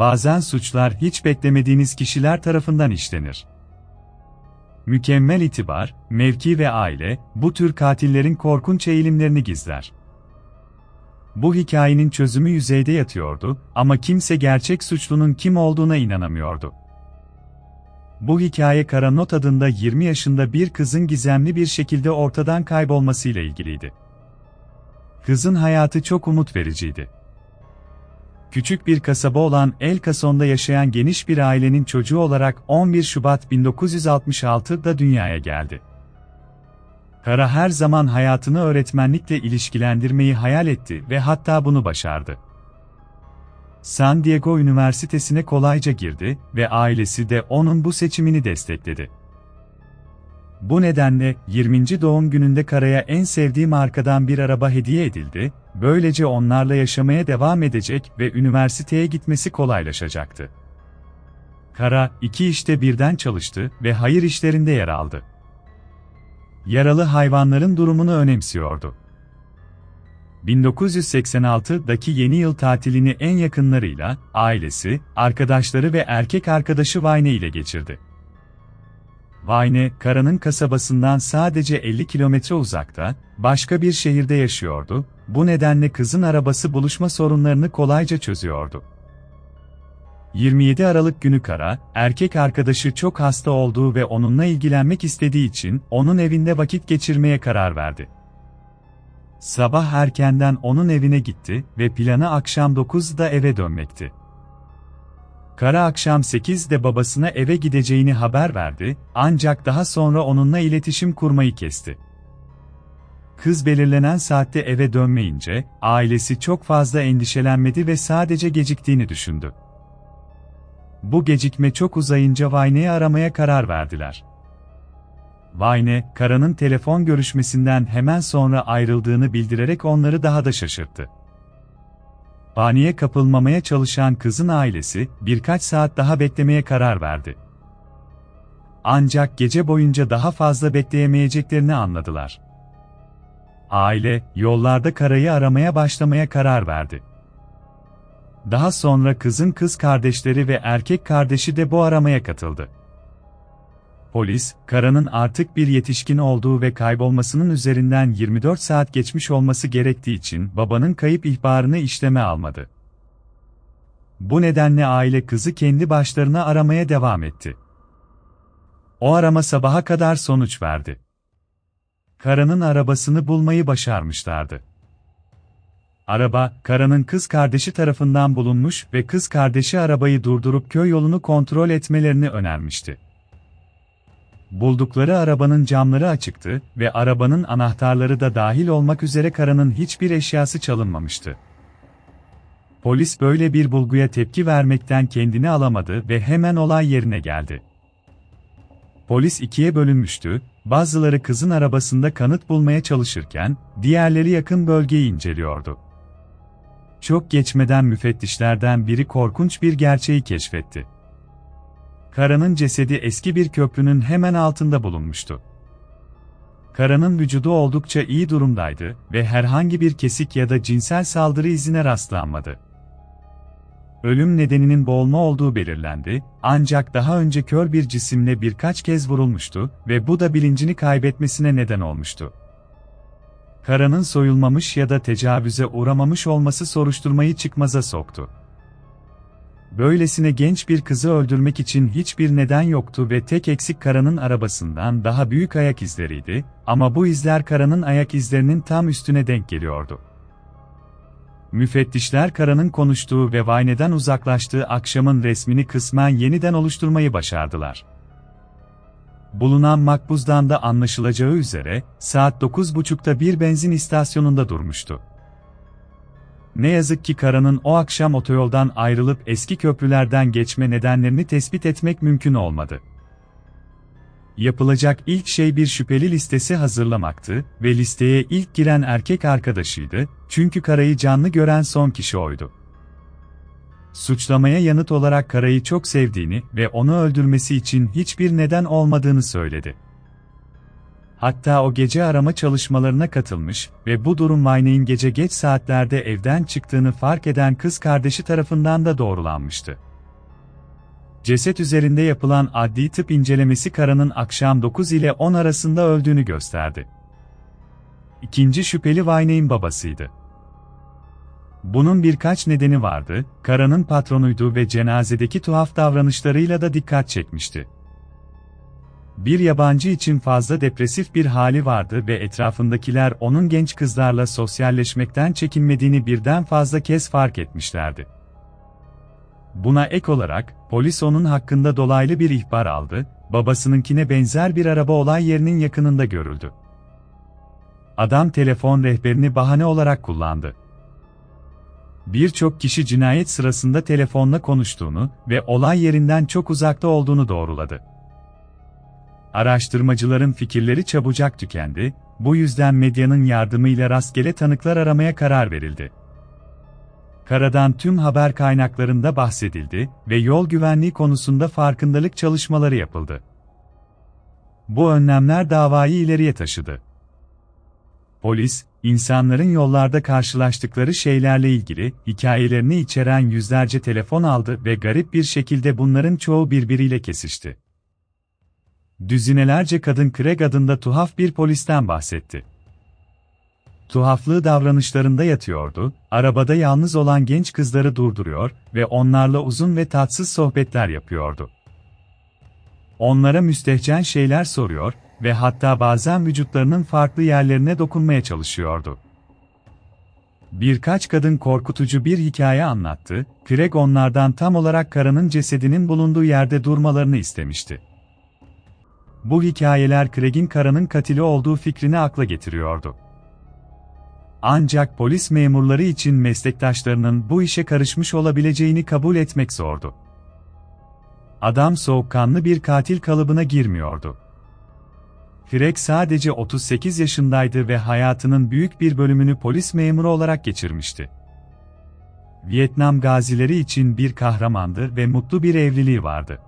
Bazen suçlar hiç beklemediğiniz kişiler tarafından işlenir. Mükemmel itibar, mevki ve aile, bu tür katillerin korkunç eğilimlerini gizler. Bu hikayenin çözümü yüzeyde yatıyordu ama kimse gerçek suçlunun kim olduğuna inanamıyordu. Bu hikaye Karanot adında 20 yaşında bir kızın gizemli bir şekilde ortadan kaybolmasıyla ilgiliydi. Kızın hayatı çok umut vericiydi. Küçük bir kasaba olan El Cason'da yaşayan geniş bir ailenin çocuğu olarak 11 Şubat 1966'da dünyaya geldi. Kara her zaman hayatını öğretmenlikle ilişkilendirmeyi hayal etti ve hatta bunu başardı. San Diego Üniversitesi'ne kolayca girdi ve ailesi de onun bu seçimini destekledi. Bu nedenle 20. doğum gününde Kara'ya en sevdiği markadan bir araba hediye edildi, böylece onlarla yaşamaya devam edecek ve üniversiteye gitmesi kolaylaşacaktı. Kara, iki işte birden çalıştı ve hayır işlerinde yer aldı. Yaralı hayvanların durumunu önemsiyordu. 1986'daki yeni yıl tatilini en yakınlarıyla, ailesi, arkadaşları ve erkek arkadaşı Vayne ile geçirdi. Vayne, Kara'nın kasabasından sadece 50 kilometre uzakta, başka bir şehirde yaşıyordu, bu nedenle kızın arabası buluşma sorunlarını kolayca çözüyordu. 27 Aralık günü Kara, erkek arkadaşı çok hasta olduğu ve onunla ilgilenmek istediği için onun evinde vakit geçirmeye karar verdi. Sabah erkenden onun evine gitti ve planı akşam 9'da eve dönmekti. Kara akşam 8'de babasına eve gideceğini haber verdi, ancak daha sonra onunla iletişim kurmayı kesti. Kız belirlenen saatte eve dönmeyince, ailesi çok fazla endişelenmedi ve sadece geciktiğini düşündü. Bu gecikme çok uzayınca Vayne'yi aramaya karar verdiler. Vayne, Kara'nın telefon görüşmesinden hemen sonra ayrıldığını bildirerek onları daha da şaşırttı. Paniğe kapılmamaya çalışan kızın ailesi, birkaç saat daha beklemeye karar verdi. Ancak gece boyunca daha fazla bekleyemeyeceklerini anladılar. Aile, yollarda Kara'yı aramaya başlamaya karar verdi. Daha sonra kızın kız kardeşleri ve erkek kardeşi de bu aramaya katıldı. Polis, Kara'nın artık bir yetişkin olduğu ve kaybolmasının üzerinden 24 saat geçmiş olması gerektiği için babanın kayıp ihbarını işleme almadı. Bu nedenle aile kızı kendi başlarına aramaya devam etti. O arama sabaha kadar sonuç verdi. Kara'nın arabasını bulmayı başarmışlardı. Araba, Kara'nın kız kardeşi tarafından bulunmuş ve kız kardeşi arabayı durdurup köy yolunu kontrol etmelerini önermişti. Buldukları arabanın camları açıktı ve arabanın anahtarları da dahil olmak üzere Kara'nın hiçbir eşyası çalınmamıştı. Polis böyle bir bulguya tepki vermekten kendini alamadı ve hemen olay yerine geldi. Polis ikiye bölünmüştü, bazıları kızın arabasında kanıt bulmaya çalışırken, diğerleri yakın bölgeyi inceliyordu. Çok geçmeden müfettişlerden biri korkunç bir gerçeği keşfetti. Kara'nın cesedi eski bir köprünün hemen altında bulunmuştu. Kara'nın vücudu oldukça iyi durumdaydı ve herhangi bir kesik ya da cinsel saldırı izine rastlanmadı. Ölüm nedeninin boğulma olduğu belirlendi, ancak daha önce kör bir cisimle birkaç kez vurulmuştu ve bu da bilincini kaybetmesine neden olmuştu. Kara'nın soyulmamış ya da tecavüze uğramamış olması soruşturmayı çıkmaza soktu. Böylesine genç bir kızı öldürmek için hiçbir neden yoktu ve tek eksik Kara'nın arabasından daha büyük ayak izleriydi, ama bu izler Kara'nın ayak izlerinin tam üstüne denk geliyordu. Müfettişler Kara'nın konuştuğu ve Vayne'den uzaklaştığı akşamın resmini kısmen yeniden oluşturmayı başardılar. Bulunan makbuzdan da anlaşılacağı üzere, saat 9.30'da bir benzin istasyonunda durmuştu. Ne yazık ki Kara'nın o akşam otoyoldan ayrılıp eski köprülerden geçme nedenlerini tespit etmek mümkün olmadı. Yapılacak ilk şey bir şüpheli listesi hazırlamaktı ve listeye ilk giren erkek arkadaşıydı, çünkü Kara'yı canlı gören son kişi oydu. Suçlamaya yanıt olarak Kara'yı çok sevdiğini ve onu öldürmesi için hiçbir neden olmadığını söyledi. Hatta o gece arama çalışmalarına katılmış ve bu durum Mayne'in gece geç saatlerde evden çıktığını fark eden kız kardeşi tarafından da doğrulanmıştı. ceset üzerinde yapılan adli tıp incelemesi Kara'nın akşam 9 ile 10 arasında öldüğünü gösterdi. İkinci şüpheli Wayne'in babasıydı. Bunun birkaç nedeni vardı, Kara'nın patronuydu ve cenazedeki tuhaf davranışlarıyla da dikkat çekmişti. Bir yabancı için fazla depresif bir hali vardı ve etrafındakiler onun genç kızlarla sosyalleşmekten çekinmediğini birden fazla kez fark etmişlerdi. Buna ek olarak, polis onun hakkında dolaylı bir ihbar aldı, babasınınkine benzer bir araba olay yerinin yakınında görüldü. Adam telefon rehberini bahane olarak kullandı. Birçok kişi cinayet sırasında telefonla konuştuğunu ve olay yerinden çok uzakta olduğunu doğruladı. Araştırmacıların fikirleri çabucak tükendi, bu yüzden medyanın yardımıyla rastgele tanıklar aramaya karar verildi. Karadan tüm haber kaynaklarında bahsedildi ve yol güvenliği konusunda farkındalık çalışmaları yapıldı. Bu önlemler davayı ileriye taşıdı. Polis, insanların yollarda karşılaştıkları şeylerle ilgili hikayelerini içeren yüzlerce telefon aldı ve garip bir şekilde bunların çoğu birbiriyle kesişti. Düzinelerce kadın Craig adında tuhaf bir polisten bahsetti. Tuhaflığı davranışlarında yatıyordu, arabada yalnız olan genç kızları durduruyor ve onlarla uzun ve tatsız sohbetler yapıyordu. Onlara müstehcen şeyler soruyor ve hatta bazen vücutlarının farklı yerlerine dokunmaya çalışıyordu. Birkaç kadın korkutucu bir hikaye anlattı, Craig onlardan tam olarak karının cesedinin bulunduğu yerde durmalarını istemişti. Bu hikayeler Craig'in karanın katili olduğu fikrini akla getiriyordu. Ancak polis memurları için meslektaşlarının bu işe karışmış olabileceğini kabul etmek zordu. Adam soğukkanlı bir katil kalıbına girmiyordu. Craig sadece 38 yaşındaydı ve hayatının büyük bir bölümünü polis memuru olarak geçirmişti. Vietnam gazileri için bir kahramandı ve mutlu bir evliliği vardı.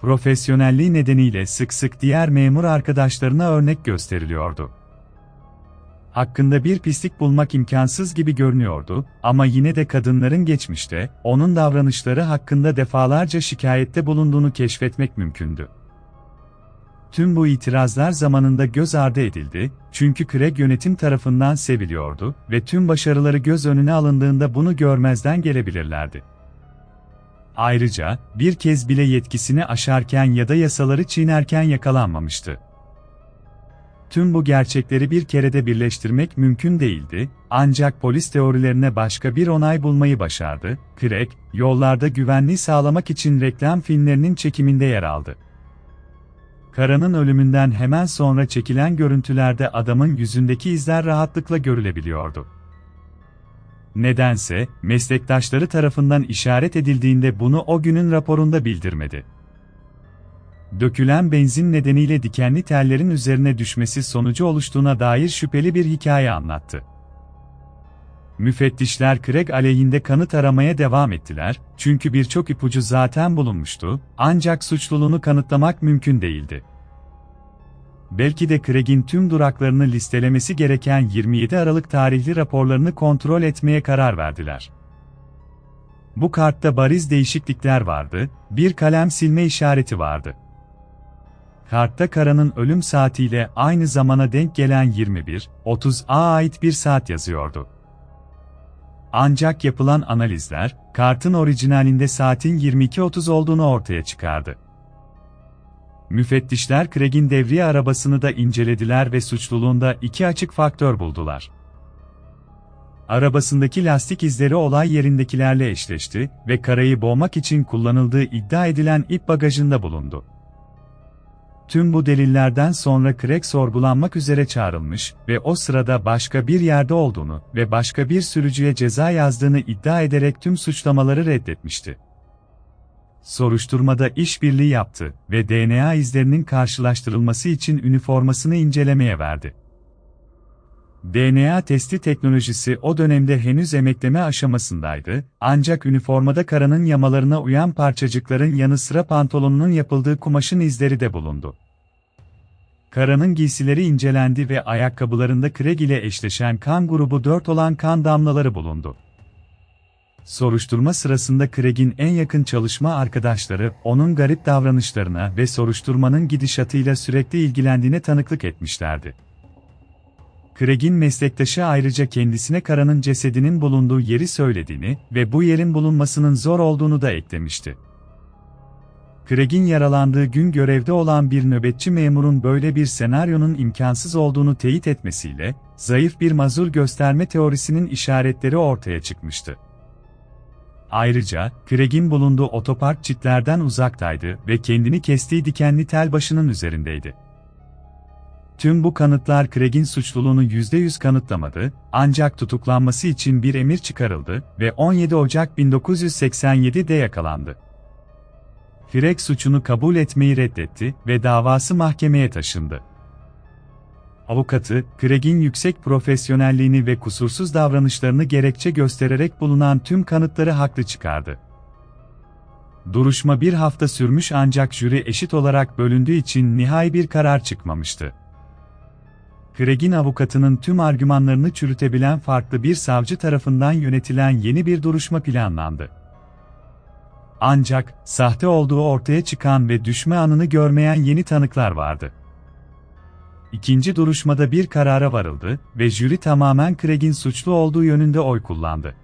Profesyonelliği nedeniyle sık sık diğer memur arkadaşlarına örnek gösteriliyordu. Hakkında bir pislik bulmak imkansız gibi görünüyordu ama yine de kadınların geçmişte, onun davranışları hakkında defalarca şikayette bulunduğunu keşfetmek mümkündü. Tüm bu itirazlar zamanında göz ardı edildi, çünkü Craig yönetim tarafından seviliyordu ve tüm başarıları göz önüne alındığında bunu görmezden gelebilirlerdi. Ayrıca, bir kez bile yetkisini aşarken ya da yasaları çiğnerken yakalanmamıştı. Tüm bu gerçekleri bir kerede birleştirmek mümkün değildi, ancak polis teorilerine başka bir onay bulmayı başardı. Craig, yollarda güvenliği sağlamak için reklam filmlerinin çekiminde yer aldı. Kara'nın ölümünden hemen sonra çekilen görüntülerde adamın yüzündeki izler rahatlıkla görülebiliyordu. Nedense, meslektaşları tarafından işaret edildiğinde bunu o günün raporunda bildirmedi. Dökülen benzin nedeniyle dikenli tellerin üzerine düşmesi sonucu oluştuğuna dair şüpheli bir hikaye anlattı. Müfettişler Craig aleyhinde kanıt aramaya devam ettiler, çünkü birçok ipucu zaten bulunmuştu, ancak suçluluğunu kanıtlamak mümkün değildi. Belki de Craig'in tüm duraklarını listelemesi gereken 27 Aralık tarihli raporlarını kontrol etmeye karar verdiler. Bu kartta bariz değişiklikler vardı, bir kalem silme işareti vardı. Kartta Kara'nın ölüm saatiyle aynı zamana denk gelen 21.30'a ait bir saat yazıyordu. Ancak yapılan analizler, kartın orijinalinde saatin 22.30 olduğunu ortaya çıkardı. Müfettişler Craig'in devriye arabasını da incelediler ve suçluluğunda iki açık faktör buldular. Arabasındaki lastik izleri olay yerindekilerle eşleşti ve karayı boğmak için kullanıldığı iddia edilen ip bagajında bulundu. Tüm bu delillerden sonra Craig sorgulanmak üzere çağrılmış ve o sırada başka bir yerde olduğunu ve başka bir sürücüye ceza yazdığını iddia ederek tüm suçlamaları reddetmişti. Soruşturmada işbirliği yaptı ve DNA izlerinin karşılaştırılması için üniformasını incelemeye verdi. DNA testi teknolojisi o dönemde henüz emekleme aşamasındaydı, ancak üniformada karanın yamalarına uyan parçacıkların yanı sıra pantolonunun yapıldığı kumaşın izleri de bulundu. Karanın giysileri incelendi ve ayakkabılarında Craig ile eşleşen kan grubu 4 olan kan damlaları bulundu. Soruşturma sırasında Craig'in en yakın çalışma arkadaşları, onun garip davranışlarına ve soruşturmanın gidişatıyla sürekli ilgilendiğine tanıklık etmişlerdi. Craig'in meslektaşı ayrıca kendisine Kara'nın cesedinin bulunduğu yeri söylediğini ve bu yerin bulunmasının zor olduğunu da eklemişti. Craig'in yaralandığı gün görevde olan bir nöbetçi memurun böyle bir senaryonun imkansız olduğunu teyit etmesiyle, zayıf bir mazur gösterme teorisinin işaretleri ortaya çıkmıştı. Ayrıca, Craig'in bulunduğu otopark çitlerden uzaktaydı ve kendini kestiği dikenli tel başının üzerindeydi. Tüm bu kanıtlar Craig'in suçluluğunu %100 kanıtlamadı, ancak tutuklanması için bir emir çıkarıldı ve 17 Ocak 1987'de yakalandı. Craig suçunu kabul etmeyi reddetti ve davası mahkemeye taşındı. Avukatı, Craig'in yüksek profesyonelliğini ve kusursuz davranışlarını gerekçe göstererek bulunan tüm kanıtları haklı çıkardı. Duruşma bir hafta sürmüş ancak jüri eşit olarak bölündüğü için nihai bir karar çıkmamıştı. Craig'in avukatının tüm argümanlarını çürütebilen farklı bir savcı tarafından yönetilen yeni bir duruşma planlandı. Ancak, sahte olduğu ortaya çıkan ve düşme anını görmeyen yeni tanıklar vardı. İkinci duruşmada bir karara varıldı ve jüri tamamen Craig'in suçlu olduğu yönünde oy kullandı.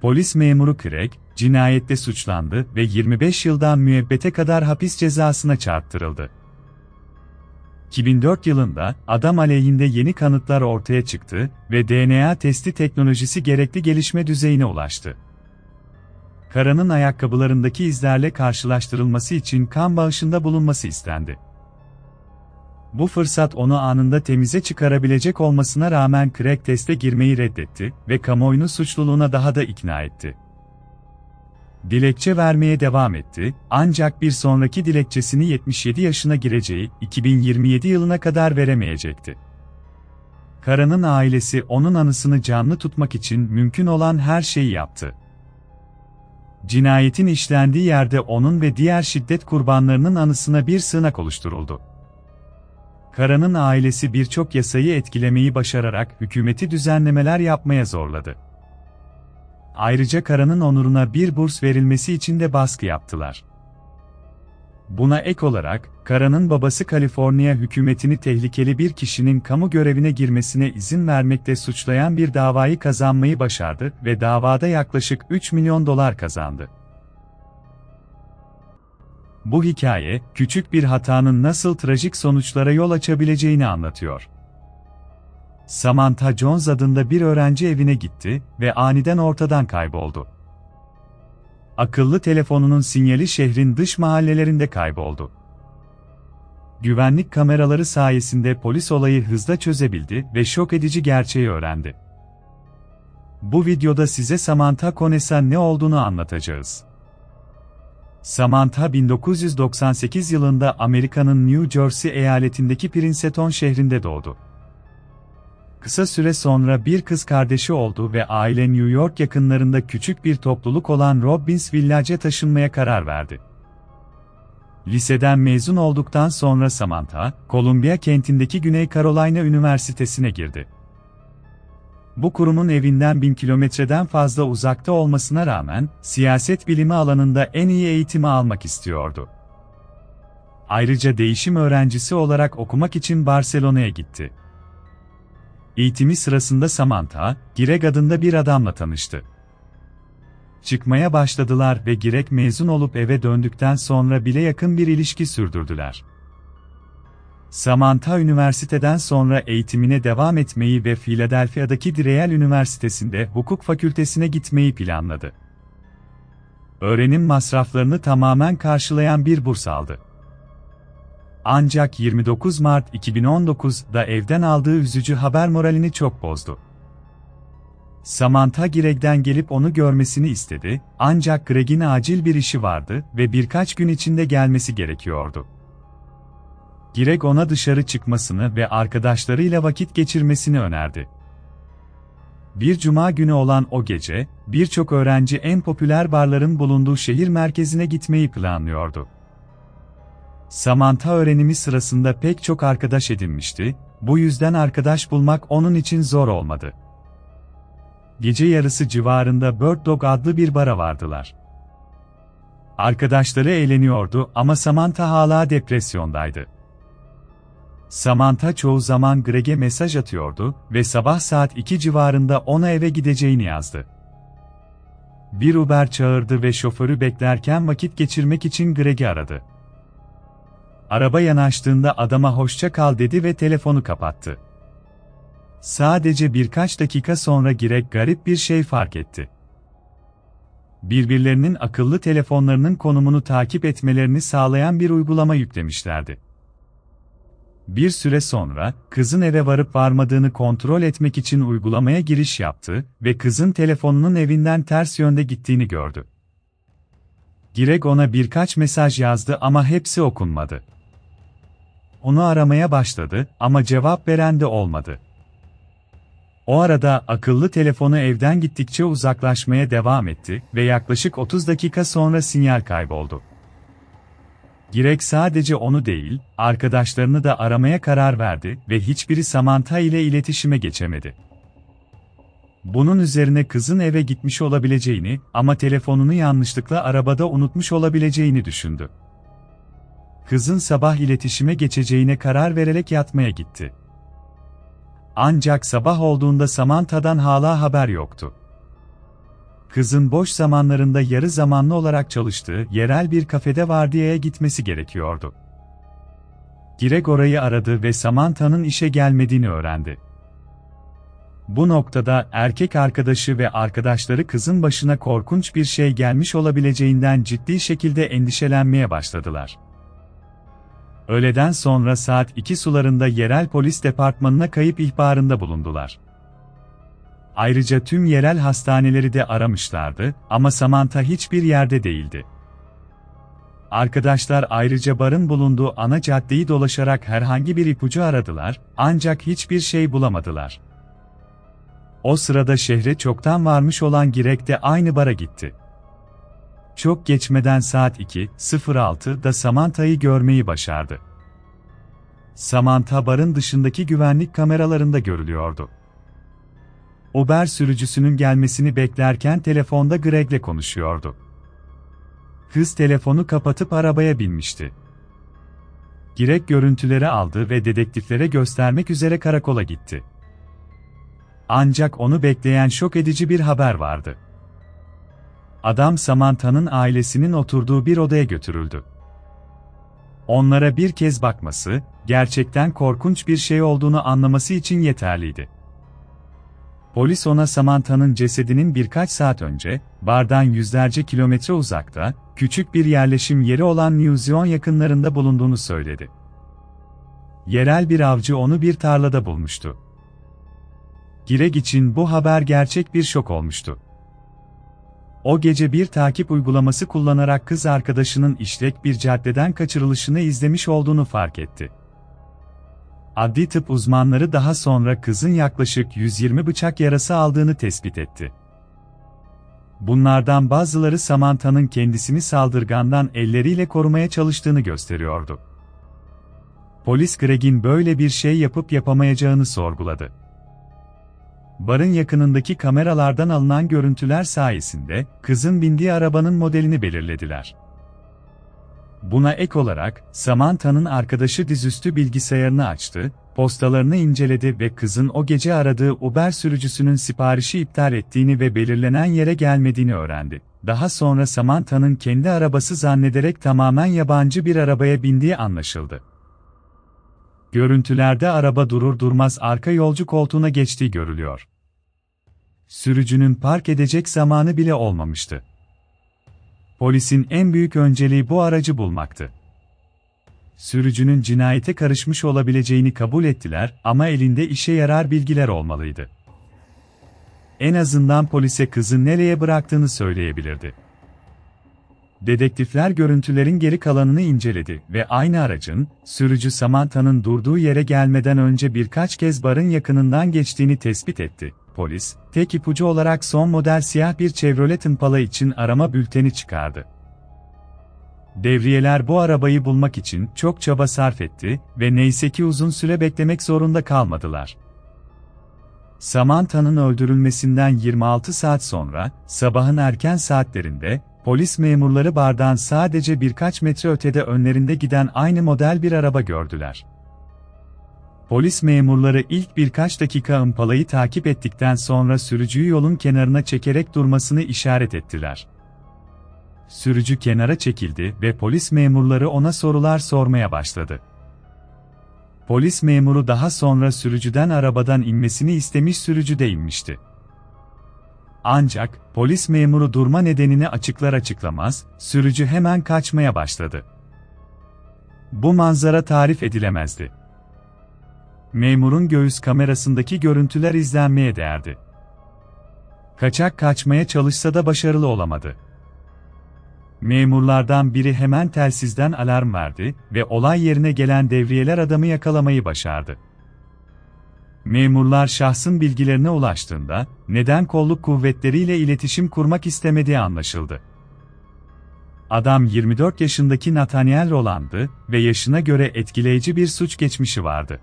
Polis memuru Craig, cinayette suçlandı ve 25 yıldan müebbete kadar hapis cezasına çarptırıldı. 2004 yılında adam aleyhinde yeni kanıtlar ortaya çıktı ve DNA testi teknolojisi gerekli gelişme düzeyine ulaştı. Kara'nın ayakkabılarındaki izlerle karşılaştırılması için kan bağışında bulunması istendi. Bu fırsat onu anında temize çıkarabilecek olmasına rağmen Craig teste girmeyi reddetti ve kamuoyunu suçluluğuna daha da ikna etti. Dilekçe vermeye devam etti, ancak bir sonraki dilekçesini 77 yaşına gireceği 2027 yılına kadar veremeyecekti. Kara'nın ailesi onun anısını canlı tutmak için mümkün olan her şeyi yaptı. Cinayetin işlendiği yerde onun ve diğer şiddet kurbanlarının anısına bir sığınak oluşturuldu. Kara'nın ailesi birçok yasayı etkilemeyi başararak hükümeti düzenlemeler yapmaya zorladı. Ayrıca Kara'nın onuruna bir burs verilmesi için de baskı yaptılar. Buna ek olarak, Kara'nın babası Kaliforniya hükümetini tehlikeli bir kişinin kamu görevine girmesine izin vermekle suçlayan bir davayı kazanmayı başardı ve davada yaklaşık 3 milyon dolar kazandı. Bu hikaye, küçük bir hatanın nasıl trajik sonuçlara yol açabileceğini anlatıyor. Samantha Jones adında bir öğrenci evine gitti ve aniden ortadan kayboldu. Akıllı telefonunun sinyali şehrin dış mahallelerinde kayboldu. Güvenlik kameraları sayesinde polis olayı hızla çözebildi ve şok edici gerçeği öğrendi. Bu videoda size Samantha Konesa ne olduğunu anlatacağız. Samantha 1998 yılında Amerika'nın New Jersey eyaletindeki Princeton şehrinde doğdu. Kısa süre sonra bir kız kardeşi oldu ve aile New York yakınlarında küçük bir topluluk olan Robbins Village'e taşınmaya karar verdi. Liseden mezun olduktan sonra Samantha, Columbia kentindeki Güney Carolina Üniversitesi'ne girdi. Bu kurumun evinden bin kilometreden fazla uzakta olmasına rağmen, siyaset bilimi alanında en iyi eğitimi almak istiyordu. Ayrıca değişim öğrencisi olarak okumak için Barcelona'ya gitti. Eğitimi sırasında Samantha, Gireg adında bir adamla tanıştı. Çıkmaya başladılar ve Girek mezun olup eve döndükten sonra bile yakın bir ilişki sürdürdüler. Samantha üniversiteden sonra eğitimine devam etmeyi ve Philadelphia'daki Direyel Üniversitesi'nde hukuk fakültesine gitmeyi planladı. Öğrenim masraflarını tamamen karşılayan bir burs aldı. Ancak 29 Mart 2019'da evden aldığı üzücü haber moralini çok bozdu. Samantha Greg'den gelip onu görmesini istedi, ancak Greg'in acil bir işi vardı ve birkaç gün içinde gelmesi gerekiyordu. Greg ona dışarı çıkmasını ve arkadaşlarıyla vakit geçirmesini önerdi. Bir cuma günü olan o gece, birçok öğrenci en popüler barların bulunduğu şehir merkezine gitmeyi planlıyordu. Samantha öğrenimi sırasında pek çok arkadaş edinmişti, bu yüzden arkadaş bulmak onun için zor olmadı. gece yarısı civarında Bird Dog adlı bir bara vardılar. Arkadaşları eğleniyordu ama Samantha hala depresyondaydı. Samantha çoğu zaman Greg'e mesaj atıyordu ve sabah saat 2 civarında ona eve gideceğini yazdı. Bir Uber çağırdı ve şoförü beklerken vakit geçirmek için Greg'i aradı. Araba yanaştığında adama hoşça kal dedi ve telefonu kapattı. Sadece birkaç dakika sonra Greg garip bir şey fark etti. Birbirlerinin akıllı telefonlarının konumunu takip etmelerini sağlayan bir uygulama yüklemişlerdi. Bir süre sonra, kızın eve varıp varmadığını kontrol etmek için uygulamaya giriş yaptı ve kızın telefonunun evinden ters yönde gittiğini gördü. Greg ona birkaç mesaj yazdı ama hepsi okunmadı. Onu aramaya başladı ama cevap veren de olmadı. O arada akıllı telefonu evden gittikçe uzaklaşmaya devam etti ve yaklaşık 30 dakika sonra sinyal kayboldu. Girek sadece onu değil, arkadaşlarını da aramaya karar verdi ve hiçbiri Samantha ile iletişime geçemedi. Bunun üzerine kızın eve gitmiş olabileceğini ama telefonunu yanlışlıkla arabada unutmuş olabileceğini düşündü. Kızın sabah iletişime geçeceğine karar vererek yatmaya gitti. Ancak sabah olduğunda Samantha'dan hala haber yoktu. Kızın boş zamanlarında yarı zamanlı olarak çalıştığı yerel bir kafede vardiyaya gitmesi gerekiyordu. Greg orayı aradı ve Samantha'nın işe gelmediğini öğrendi. Bu noktada erkek arkadaşı ve arkadaşları kızın başına korkunç bir şey gelmiş olabileceğinden ciddi şekilde endişelenmeye başladılar. Öğleden sonra saat 2 sularında yerel polis departmanına kayıp ihbarında bulundular. Ayrıca tüm yerel hastaneleri de aramışlardı ama Samantha hiçbir yerde değildi. Arkadaşlar ayrıca barın bulunduğu ana caddeyi dolaşarak herhangi bir ipucu aradılar, ancak hiçbir şey bulamadılar. O sırada şehre çoktan varmış olan Girek de aynı bara gitti. Çok geçmeden saat 2.06'da Samantha'yı görmeyi başardı. Samantha barın dışındaki güvenlik kameralarında görülüyordu. Uber sürücüsünün gelmesini beklerken telefonda Greg'le konuşuyordu. Kız telefonu kapatıp arabaya binmişti. Greg görüntüleri aldı ve dedektiflere göstermek üzere karakola gitti. Ancak onu bekleyen şok edici bir haber vardı. Adam Samantha'nın ailesinin oturduğu bir odaya götürüldü. Onlara bir kez bakması, gerçekten korkunç bir şey olduğunu anlaması için yeterliydi. Polis ona Samantha'nın cesedinin birkaç saat önce, bardan yüzlerce kilometre uzakta, küçük bir yerleşim yeri olan New Zion yakınlarında bulunduğunu söyledi. Yerel bir avcı onu bir tarlada bulmuştu. Gireg için bu haber gerçek bir şok olmuştu. O gece bir takip uygulaması kullanarak kız arkadaşının işlek bir caddeden kaçırılışını izlemiş olduğunu fark etti. Adli tıp uzmanları daha sonra kızın yaklaşık 120 bıçak yarası aldığını tespit etti. Bunlardan bazıları Samantha'nın kendisini saldırgandan elleriyle korumaya çalıştığını gösteriyordu. Polis Greg'in böyle bir şey yapıp yapamayacağını sorguladı. Barın yakınındaki kameralardan alınan görüntüler sayesinde kızın bindiği arabanın modelini belirlediler. Buna ek olarak, Samantha'nın arkadaşı dizüstü bilgisayarını açtı, postalarını inceledi ve kızın o gece aradığı Uber sürücüsünün siparişi iptal ettiğini ve belirlenen yere gelmediğini öğrendi. Daha sonra Samantha'nın kendi arabası zannederek tamamen yabancı bir arabaya bindiği anlaşıldı. Görüntülerde araba durur durmaz arka yolcu koltuğuna geçtiği görülüyor. Sürücünün park edecek zamanı bile olmamıştı. Polisin en büyük önceliği bu aracı bulmaktı. Sürücünün cinayete karışmış olabileceğini kabul ettiler ama elinde işe yarar bilgiler olmalıydı. En azından polise kızı nereye bıraktığını söyleyebilirdi. Dedektifler görüntülerin geri kalanını inceledi ve aynı aracın, sürücü Samantha'nın durduğu yere gelmeden önce birkaç kez barın yakınından geçtiğini tespit etti. Polis, tek ipucu olarak son model siyah bir Chevrolet Impala için arama bülteni çıkardı. Devriyeler bu arabayı bulmak için çok çaba sarf etti ve neyse ki uzun süre beklemek zorunda kalmadılar. Samantha'nın öldürülmesinden 26 saat sonra, sabahın erken saatlerinde, polis memurları bardan sadece birkaç metre ötede önlerinde giden aynı model bir araba gördüler. Polis memurları ilk birkaç dakika ımpalayı takip ettikten sonra sürücüyü yolun kenarına çekerek durmasını işaret ettiler. Sürücü kenara çekildi ve polis memurları ona sorular sormaya başladı. Polis memuru daha sonra sürücüden arabadan inmesini istemiş sürücü de inmişti. Ancak, polis memuru durma nedenini açıklar açıklamaz, sürücü hemen kaçmaya başladı. Bu manzara tarif edilemezdi. Memurun göğüs kamerasındaki görüntüler izlenmeye değerdi. Kaçak kaçmaya çalışsa da başarılı olamadı. Memurlardan biri hemen telsizden alarm verdi ve olay yerine gelen devriyeler adamı yakalamayı başardı. Memurlar şahsın bilgilerine ulaştığında, neden kolluk kuvvetleriyle iletişim kurmak istemediği anlaşıldı. Adam 24 yaşındaki Nathaniel Roland'ı ve yaşına göre etkileyici bir suç geçmişi vardı.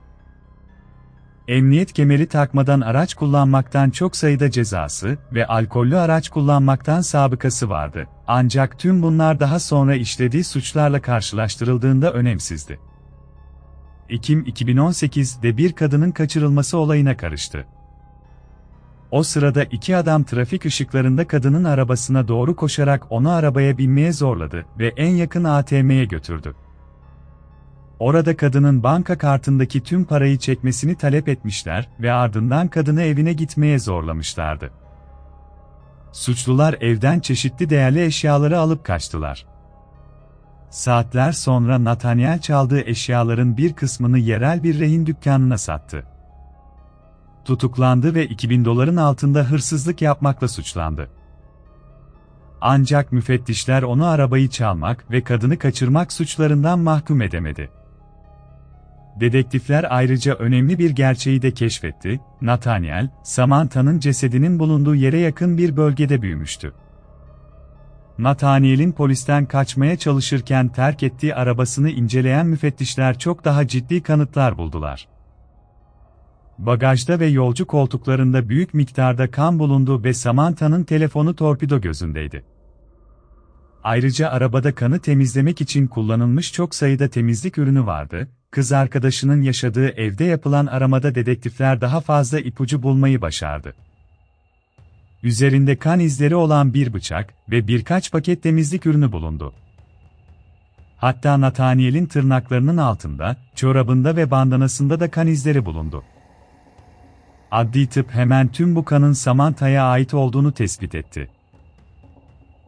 Emniyet kemeri takmadan araç kullanmaktan çok sayıda cezası ve alkollü araç kullanmaktan sabıkası vardı. Ancak tüm bunlar daha sonra işlediği suçlarla karşılaştırıldığında önemsizdi. Ekim 2018'de bir kadının kaçırılması olayına karıştı. O sırada iki adam trafik ışıklarında kadının arabasına doğru koşarak onu arabaya binmeye zorladı ve en yakın ATM'ye götürdü. Orada kadının banka kartındaki tüm parayı çekmesini talep etmişler ve ardından kadını evine gitmeye zorlamışlardı. Suçlular evden çeşitli değerli eşyaları alıp kaçtılar. Saatler sonra Nathaniel çaldığı eşyaların bir kısmını yerel bir rehin dükkanına sattı. Tutuklandı ve 2000 doların altında hırsızlık yapmakla suçlandı. Ancak müfettişler onu arabayı çalmak ve kadını kaçırmak suçlarından mahkum edemedi. Dedektifler ayrıca önemli bir gerçeği de keşfetti, Nathaniel, Samantha'nın cesedinin bulunduğu yere yakın bir bölgede büyümüştü. Nathaniel'in polisten kaçmaya çalışırken terk ettiği arabasını inceleyen müfettişler çok daha ciddi kanıtlar buldular. Bagajda ve yolcu koltuklarında büyük miktarda kan bulundu ve Samantha'nın telefonu torpido gözündeydi. Ayrıca arabada kanı temizlemek için kullanılmış çok sayıda temizlik ürünü vardı, kız arkadaşının yaşadığı evde yapılan aramada dedektifler daha fazla ipucu bulmayı başardı. Üzerinde kan izleri olan bir bıçak ve birkaç paket temizlik ürünü bulundu. Hatta Nathaniel'in tırnaklarının altında, çorabında ve bandanasında da kan izleri bulundu. Adli tıp hemen tüm bu kanın Samantha'ya ait olduğunu tespit etti.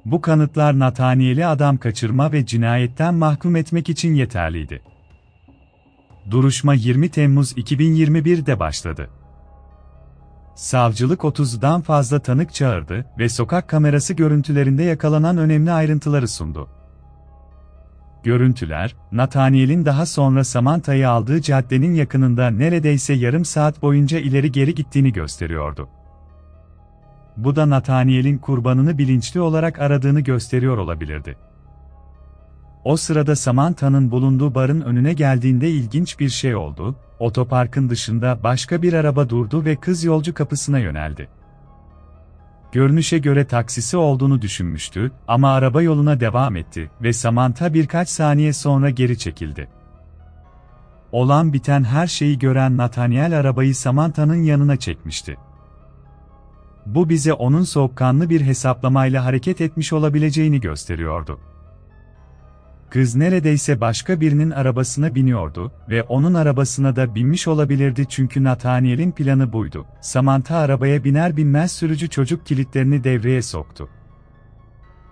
Bu kanıtlar Nathaniel'i adam kaçırma ve cinayetten mahkum etmek için yeterliydi. Duruşma 20 Temmuz 2021'de başladı. Savcılık 30'dan fazla tanık çağırdı ve sokak kamerası görüntülerinde yakalanan önemli ayrıntıları sundu. Görüntüler, Nathaniel'in daha sonra Samantha'yı aldığı caddenin yakınında neredeyse yarım saat boyunca ileri geri gittiğini gösteriyordu. Bu da Nathaniel'in kurbanını bilinçli olarak aradığını gösteriyor olabilirdi. O sırada Samantha'nın bulunduğu barın önüne geldiğinde ilginç bir şey oldu, otoparkın dışında başka bir araba durdu ve kız yolcu kapısına yöneldi. Görünüşe göre taksisi olduğunu düşünmüştü ama araba yoluna devam etti ve Samantha birkaç saniye sonra geri çekildi. Olan biten her şeyi gören Nathaniel arabayı Samantha'nın yanına çekmişti. Bu bize onun soğukkanlı bir hesaplamayla hareket etmiş olabileceğini gösteriyordu. Kız neredeyse başka birinin arabasına biniyordu ve onun arabasına da binmiş olabilirdi çünkü Nathaniel'in planı buydu. Samantha arabaya biner binmez sürücü çocuk kilitlerini devreye soktu.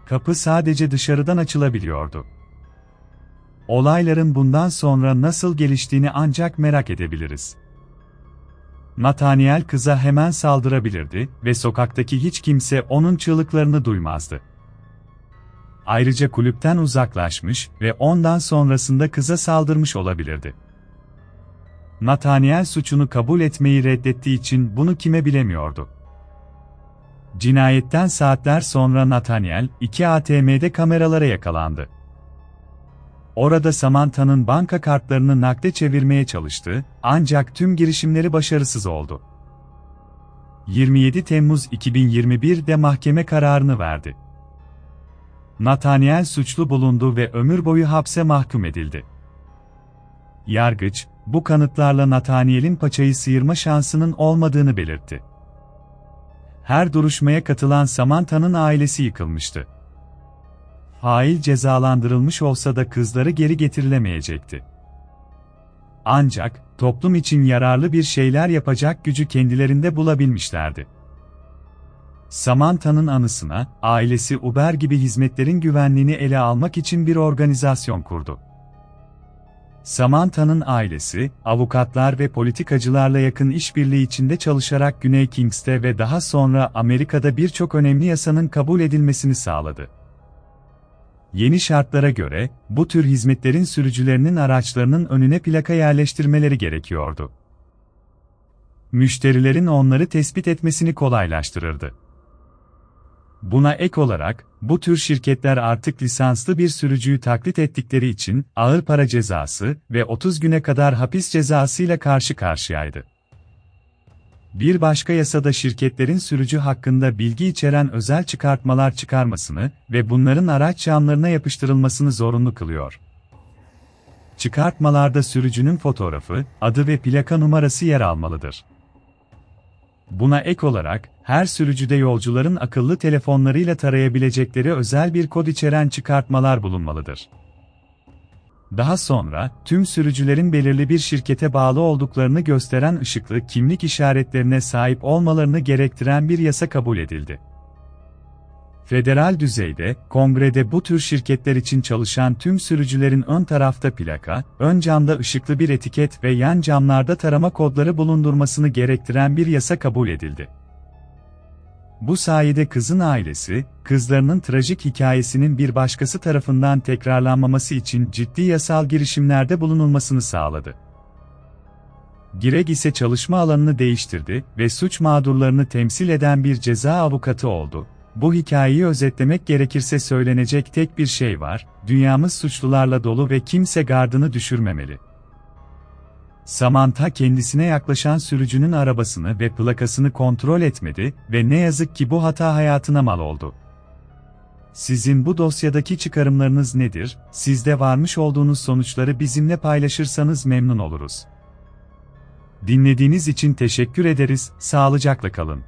Kapı sadece dışarıdan açılabiliyordu. Olayların bundan sonra nasıl geliştiğini ancak merak edebiliriz. Nathaniel kıza hemen saldırabilirdi ve sokaktaki hiç kimse onun çığlıklarını duymazdı. Ayrıca kulüpten uzaklaşmış ve ondan sonrasında kıza saldırmış olabilirdi. Nathaniel suçunu kabul etmeyi reddettiği için bunu kime bilemiyordu. Cinayetten saatler sonra Nathaniel, iki ATM'de kameralara yakalandı. Orada Samantha'nın banka kartlarını nakde çevirmeye çalıştı, ancak tüm girişimleri başarısız oldu. 27 Temmuz 2021'de mahkeme kararını verdi. Nathaniel suçlu bulundu ve ömür boyu hapse mahkum edildi. Yargıç, bu kanıtlarla Nathaniel'in paçayı sıyırma şansının olmadığını belirtti. Her duruşmaya katılan Samantha'nın ailesi yıkılmıştı. Fail cezalandırılmış olsa da kızları geri getirilemeyecekti. Ancak, toplum için yararlı bir şeyler yapacak gücü kendilerinde bulabilmişlerdi. Samantha'nın anısına, ailesi Uber gibi hizmetlerin güvenliğini ele almak için bir organizasyon kurdu. Samantha'nın ailesi, avukatlar ve politikacılarla yakın işbirliği içinde çalışarak Güney Kings'te ve daha sonra Amerika'da birçok önemli yasanın kabul edilmesini sağladı. Yeni şartlara göre, bu tür hizmetlerin sürücülerinin araçlarının önüne plaka yerleştirmeleri gerekiyordu. Müşterilerin onları tespit etmesini kolaylaştırırdı. Buna ek olarak, bu tür şirketler artık lisanslı bir sürücüyü taklit ettikleri için ağır para cezası ve 30 güne kadar hapis cezasıyla karşı karşıyaydı. Bir başka yasada şirketlerin sürücü hakkında bilgi içeren özel çıkartmalar çıkarmasını ve bunların araç camlarına yapıştırılmasını zorunlu kılıyor. Çıkartmalarda sürücünün fotoğrafı, adı ve plaka numarası yer almalıdır. Buna ek olarak, her sürücüde yolcuların akıllı telefonlarıyla tarayabilecekleri özel bir kod içeren çıkartmalar bulunmalıdır. Daha sonra, tüm sürücülerin belirli bir şirkete bağlı olduklarını gösteren ışıklı kimlik işaretlerine sahip olmalarını gerektiren bir yasa kabul edildi. Federal düzeyde, kongrede bu tür şirketler için çalışan tüm sürücülerin ön tarafta plaka, ön camda ışıklı bir etiket ve yan camlarda tarama kodları bulundurmasını gerektiren bir yasa kabul edildi. Bu sayede kızın ailesi, kızlarının trajik hikayesinin bir başkası tarafından tekrarlanmaması için ciddi yasal girişimlerde bulunulmasını sağladı. Gireg ise çalışma alanını değiştirdi ve suç mağdurlarını temsil eden bir ceza avukatı oldu. Bu hikayeyi özetlemek gerekirse söylenecek tek bir şey var, dünyamız suçlularla dolu ve kimse gardını düşürmemeli. Samantha kendisine yaklaşan sürücünün arabasını ve plakasını kontrol etmedi ve ne yazık ki bu hata hayatına mal oldu. Sizin bu dosyadaki çıkarımlarınız nedir? Sizde varmış olduğunuz sonuçları bizimle paylaşırsanız memnun oluruz. Dinlediğiniz için teşekkür ederiz, sağlıcakla kalın.